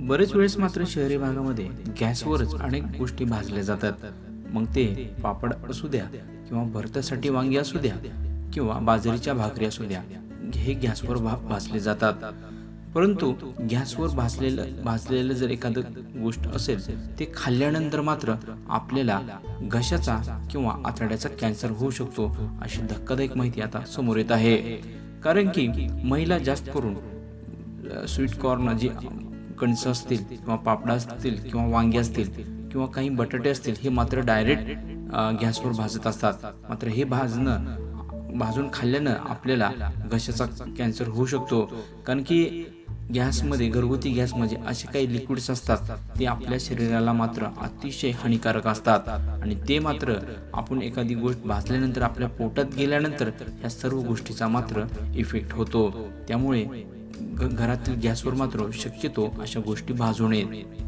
बरेच वेळेस मात्र शहरी भागामध्ये गॅसवरच अनेक गोष्टी भाजल्या जातात. मग ते पापड असू द्या किंवा भरतासाठी वांगी असू द्या किंवा बाजरीच्या भाकरी असू द्या हे गॅसवर भा भाजले जातात. परंतु गॅसवर भाजलेलं भाजलेलं जर एखादं गोष्ट असेल ते खाल्ल्यानंतर मात्र आपल्याला घशाचा किंवा आतड्याचा कॅन्सर होऊ शकतो अशी धक्कादायक माहिती आता समोर येत आहे. कारण की महिला जास्त करून स्वीट कॉर्न जी कणसं असतील किंवा पापडा असतील किंवा वांगे असतील किंवा काही बटाटे असतील हे मात्र डायरेक्ट गॅसवर भाजत असतात. मात्र हे भाजणं भाजून खाल्ल्यानं आपल्याला घशाचा कॅन्सर होऊ शकतो. कारण की गॅसमध्ये घरगुती गॅसमध्ये असे काही लिक्विड्स असतात ते आपल्या शरीराला मात्र अतिशय हानिकारक असतात. आणि ते मात्र आपण एखादी गोष्ट भाजल्यानंतर आपल्या पोटात गेल्यानंतर ह्या सर्व गोष्टीचा मात्र इफेक्ट होतो. त्यामुळे घरातील गॅसवर मात्र शक्यतो अशा गोष्टी भाजू नयेत